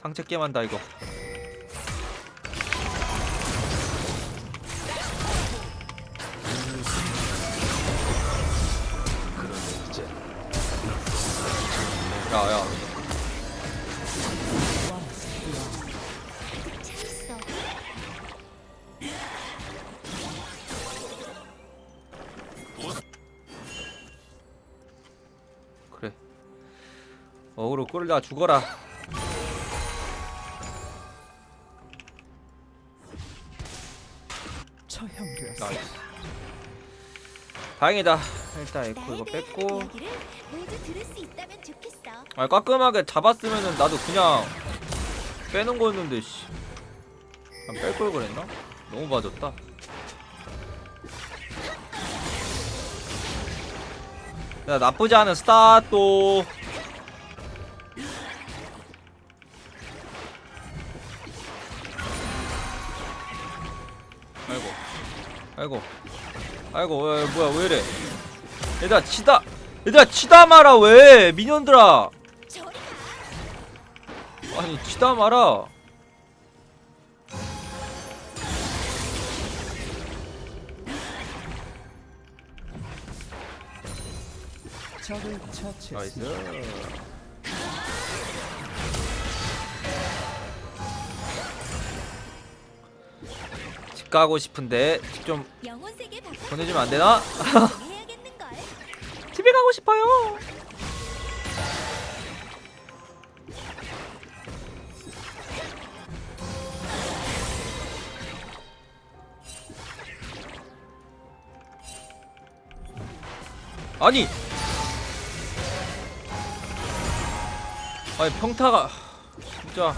상체 게임한다 이거. 야야. 그래. 어그로 끌다 죽어라 나이스 다행이다 일단 에코 이거 뺐고. 아 깔끔하게 잡았으면은 나도 그냥 빼는 거였는데 씨. 뺄 걸 그랬나? 너무 봐줬다. 야 나쁘지 않은 스타트. 아이고, 아이고, 야, 뭐야 왜 이래? 얘들아 치다, 얘들아 치다 마라 왜 가. 아니 치다 마라. 나이스. 집 가고 싶은데 집 좀 보내주면 안 되나? 집에 가고 싶어요. 아니 아니 평타가 진짜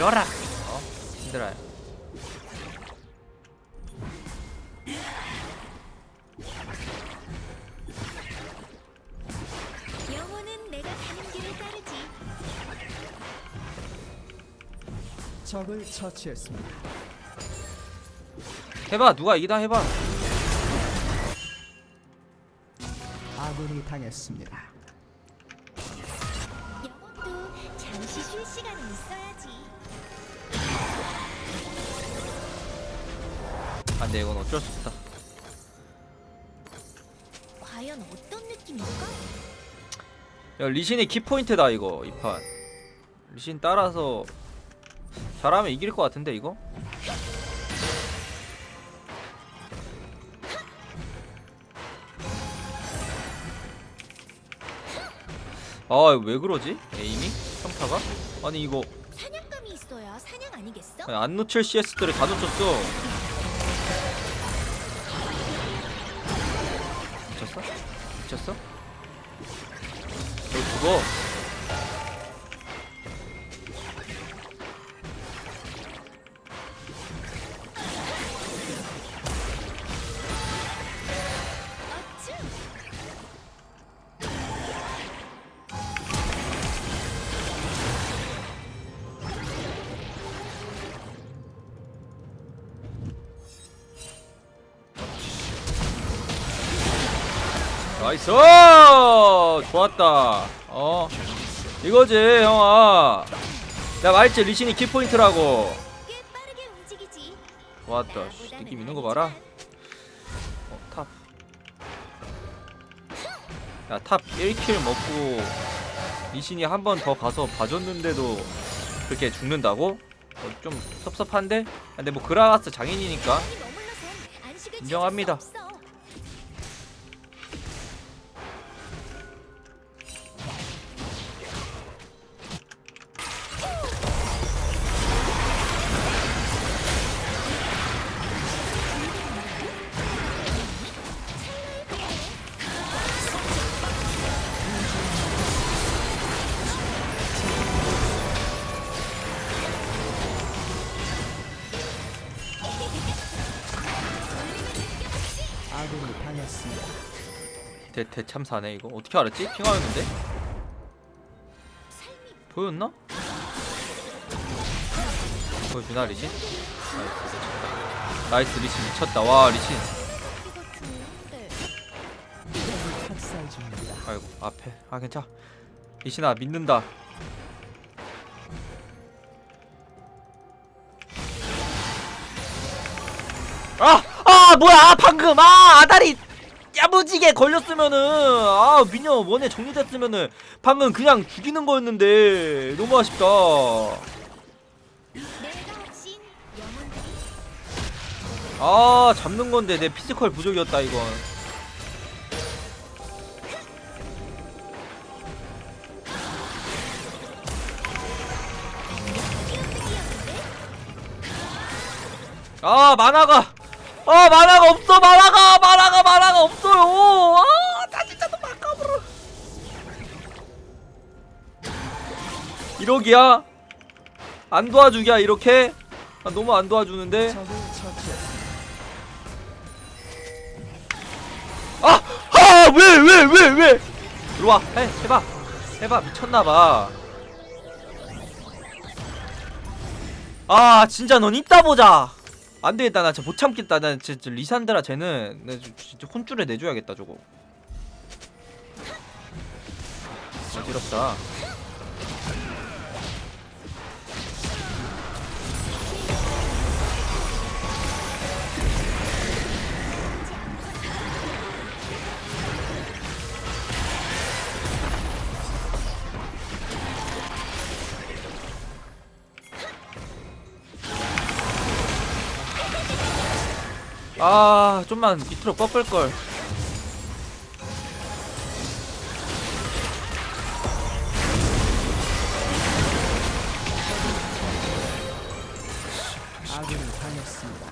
밀어라 어 힘들어요 영혼은 내가 가는 길을 따르지. 적을 처치했습니다. 해봐 누가 이기다 해봐 아군이 당했습니다. 안돼 이건 어쩔 수 없다. 과연 어떤 느낌일까? 야 리신의 키포인트다 이거 이 판. 리신 따라서 잘하면 이길 것 같은데 이거? 아왜 그러지? 에임이? 평타가? 아니 이거. 사냥감이 있어야 사냥 아니겠어? 아니, 안 놓칠 CS들을 다 놓쳤어 미쳤어? 미쳤어? 너 죽어 나이스 좋았다 어 이거지 형아 내가 말했지 리신이 키포인트라고. 좋았다 씨, 느낌 있는 거 봐라 어, 탑. 야, 탑 1킬 먹고 리신이 한 번 더 가서 봐줬는데도 그렇게 죽는다고? 어, 좀 섭섭한데? 아, 근데 뭐 그라가스 장인이니까 인정합니다. 아군이 당했습니다. 대, 대참사네 이거 어떻게 알았지? 핑하였는데? 보였나? 보여주나 리신? 나이스, 좋다. 나이스 리신 미쳤다 와 리신. 아이고 앞에 아 괜찮아 리신아 믿는다 아! 아 뭐야 방금 아 아다리 야무지게 걸렸으면은 아 미녀 원에 정리됐으면은 방금 그냥 죽이는 거였는데 너무 아쉽다. 아 잡는 건데 내 피지컬 부족이었다 이건. 아 만화가 아 만화가 없어 만화가 만화가 만화가 없어요 아나 진짜 너무 아까불어 이러기야 안 도와주기야 이렇게 아, 너무 안 도와주는데. 아! 아! 왜, 왜, 왜, 왜? 들어와. 해, 해봐. 해봐. 미쳤나봐. 아, 진짜 넌 이따 보자. 안 되겠다. 나 진짜 못 참겠다. 나 진짜 리산드라 쟤는 나 진- 진짜 혼쭐에 내줘야겠다, 저거. 어지럽다. 아, 좀만 밑으로 꺾을걸. 아군이 당했습니다.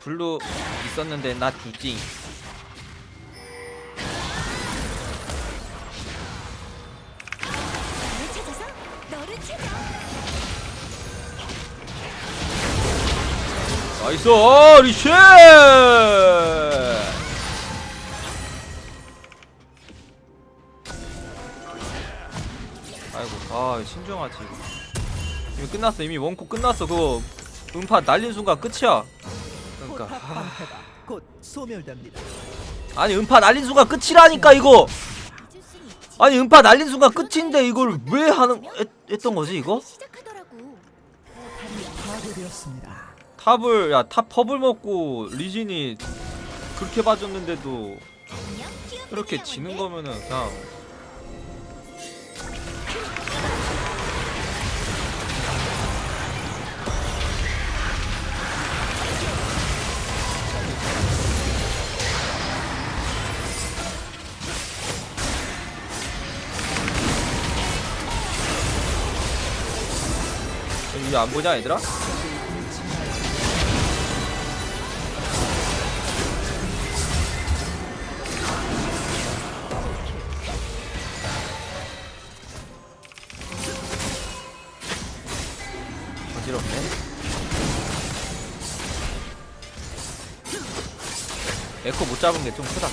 블루 있었는데 나 주지. 나를 찾아서 너를 찾아. 나이스! 어, 리쉐! 아이고, 아, 신중하지. 이미 끝났어. 이미 원코 끝났어. 그거 음파 날린 순간 끝이야. 그러니까 아, 방패가 곧 소멸됩니다. 아니 음파 날린 순간 끝이라니까 이거. 잊을 순 있지. 아니 음파 날린 순간 끝인데 이걸 왜 하는 했, 했던 거지 이거? 시작하더라고. 포탑이 파괴되었습니다. 탑을 야탑 펍을 먹고 리진이 그렇게 봐줬는데도 안녕, 이렇게 지는. 거면은 그냥 이거 안 보냐 얘들아? 어지럽네. 에코 못 잡은 게 좀 크다.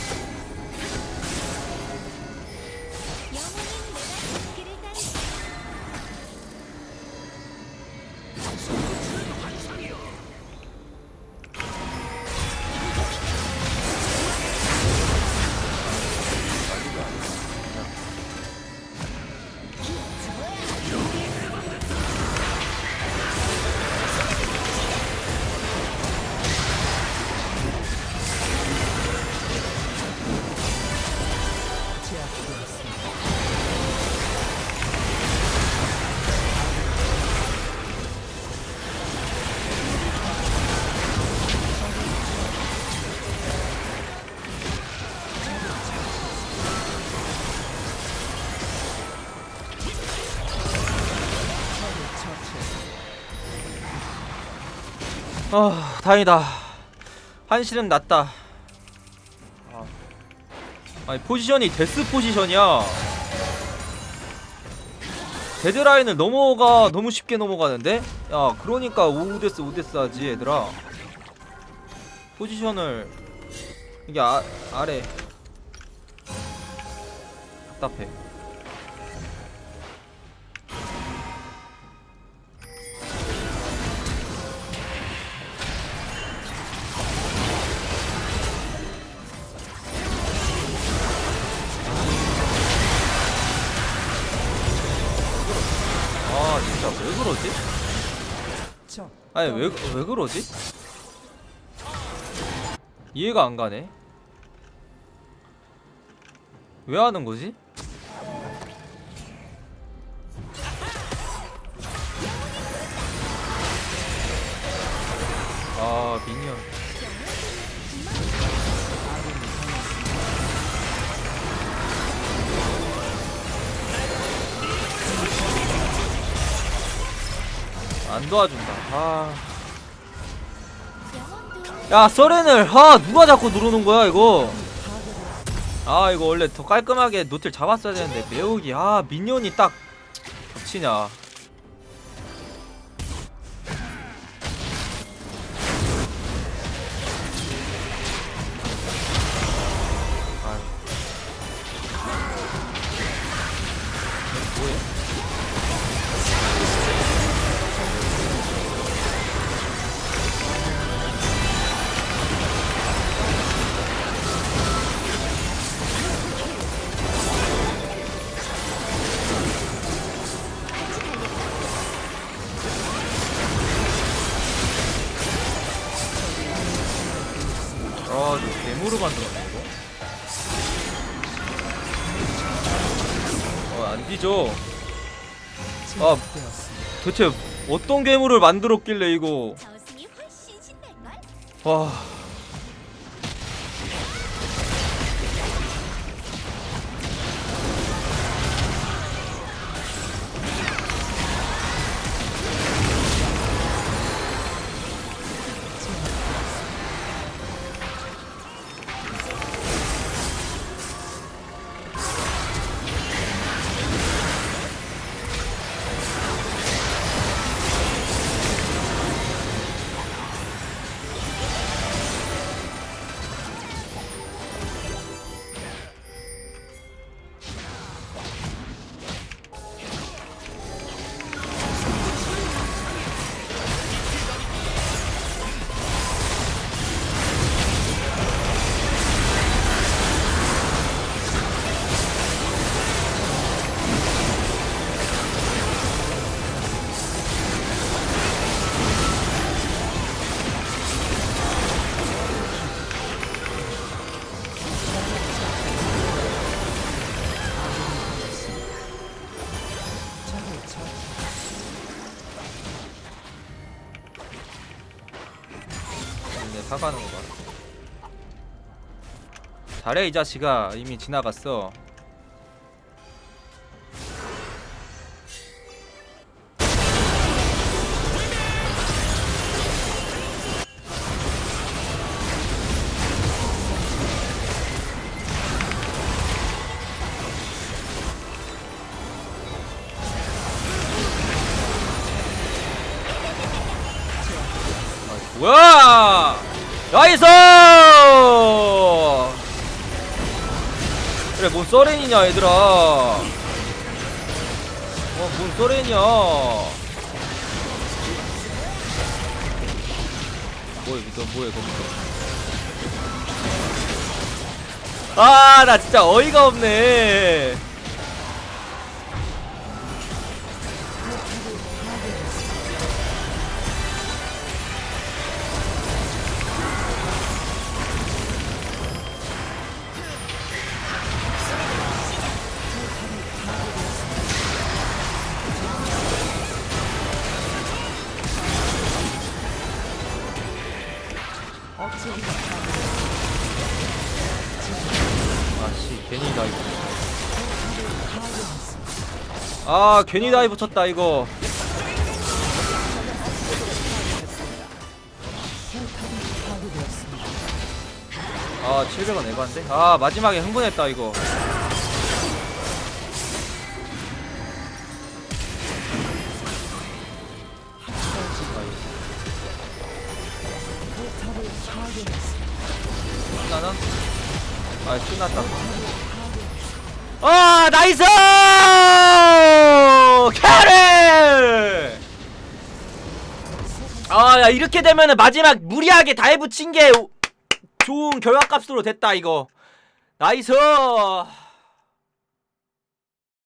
아 다행이다. 한실은 낫다. 아. 아니 포지션이 데스 포지션이야. 데드라인을 넘어가 너무 쉽게 넘어가는데? 야 그러니까 5데스 5데스 하지 얘들아. 포지션을 이게 아, 아래. 답답해 아니 왜, 왜 그러지? 이해가 안 가네 왜 하는 거지? 아 미니언 안 도와준다. 아. 야 서렌을 아 누가 자꾸 누르는 거야 이거? 아 이거 원래 더 깔끔하게 노트를 잡았어야 되는데 매우기 아 미니언이 딱 겹치냐 도대체 어떤 괴물을 만들었길래 이거. 와. 사가는 거 봐. 잘해 이 자식아 이미 지나갔어. 나이스! 그래 뭔 써렌이냐 얘들아. 어뭔 써렌이야. 뭐야 너 뭐야 거기서? 아나 진짜 어이가 없네 아씨 괜히 다이브. 아 괜히 다이브 쳤다 이거. 아 700원 에반데? 아 마지막에 흥분했다 이거 끝나나? 아 끝났다. 아 나이스! 캐리 아야 이렇게 되면은 마지막 무리하게 다이브 친 게 좋은 결과값으로 됐다 이거. 나이스